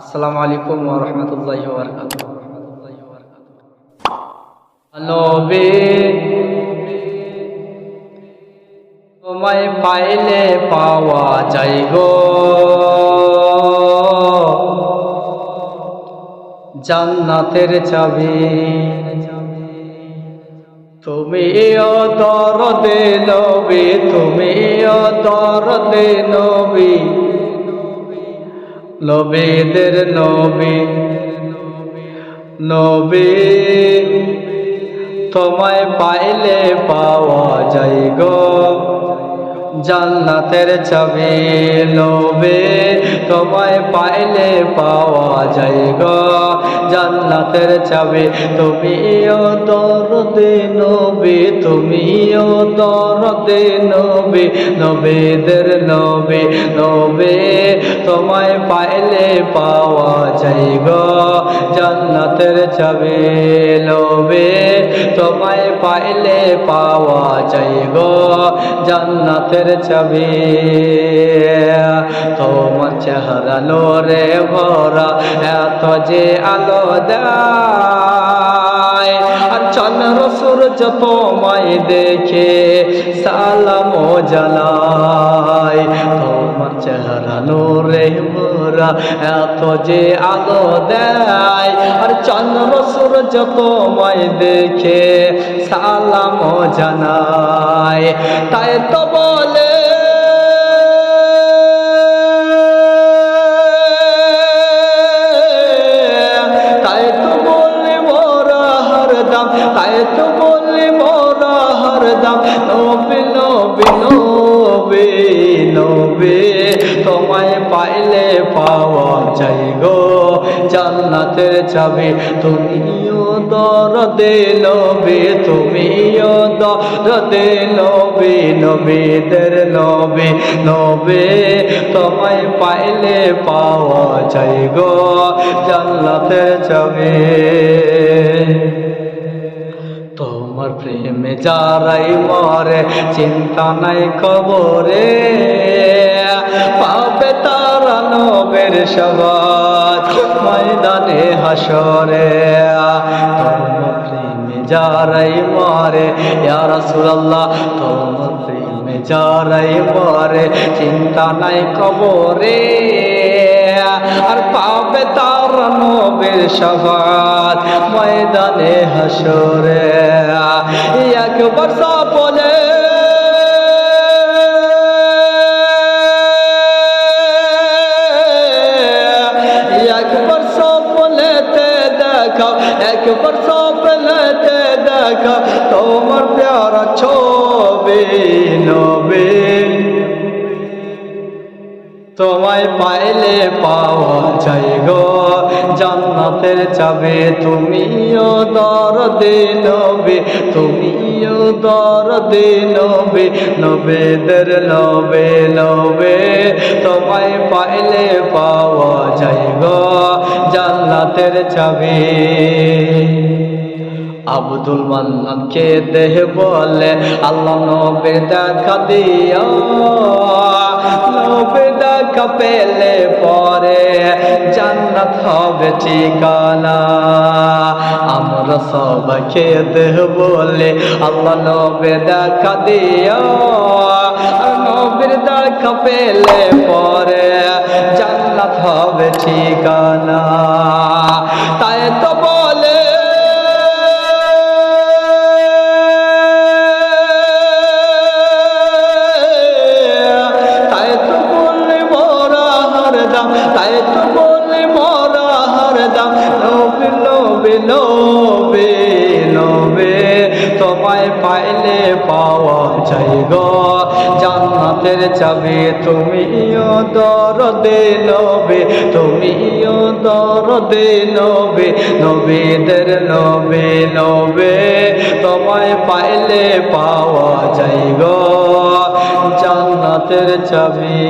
আসসালামু আলাইকুম ওয়া রাহমাতুল্লাহি ওয়া বারাকাতুহু। নবী, তোমায় পাইলে পাওয়া যায় গো। জান্নাতের চাবি। তুমি ও দরদে নবী তুমি ও দরদে নবী। নবীদের নবী নবী তোমায় পাইলে পাওয়া যায় গো। জান্নাতের ছবি নবে তোমায় পাইলে পাওয়া যায় গো। জান্নাতের ছবি তুমিও দরদে নবী, তুমিও দরদে নবী, নবীদের নবী, নবে তোমায় পাইলে পাওয়া যায় গো। জান্নাতের ছবি নবে তোমায় পাইলে পাওয়া যায় গো। জান্নাতের তোমার চেহারা লোরে ভরা, এত যে আলো দেয়। আর চন্দ্র সূর্য তোমায় দেখে সালাম জানায়। তোমার চেহারা নোরে ভরা, এত যে আলো দেয়। আর চন্দ্র সূর্য তোমায় দেখে সালাম জানায়। তাই তো বলে হরদম, তাই তো বললে মোরা হরদম, নবে নবে নবে নবে, তোমায় পাইলে পাওয়া যাই গো। জান্নাতের চাবি তুমিও দরদে নবে, তুমিও দরদে নবে, নবীদের নবে নবে, তোমায় পাইলে পাওয়া যাই গো। জান্নাতের চাবি প্রেমে যারাই মরে, চিন্তা নাই খবরে। পাবে তারা নবের সবাই ময়দানে হাসরে প্রেমে যারাই মরে, ইয়া রাসূলুল্লাহ তোমার প্রেমে যারাই মরে, চিন্তা নাই খবরে। আর পাবে তার নবের সবাত ময়দানে হাসরে একবার বলে একবার সপনেতে দেখাও, একবার সপনেতে দেখাও, তোমার প্যারা ছবি নবে। তোমায় পাইলে পাওয়া যায় গো। জান্নাতের চাবে তুমিও দর দে নবে, তুমিও দর দে নবে, নবেদের নবে নবে তোমায় পাইলে পাওয়া গো জান্নাতের চাবে। আব্দুল মান্নানকে দেহ বলে, আল্লাহ নবে দেখা দিও নবে দেখা পেলে পরে জান্নাত হবে ঠিকানা। আমরা সবাইকে দেহ বলে আল্লাহ নবে দেখা দিও। আর নবীর দেখা পেলে পরে জান্নাত হবে ঠিকানা। নবে তোমায় পাইলে পাওয়া যাই গো। জান্নাতের চাবি তুমিও দরদে নবে, তুমিও দরদে নবে, নবীদের নবে নবে। তোমায় পাইলে পাওয়া যাই গো। জান্নাতের চাবি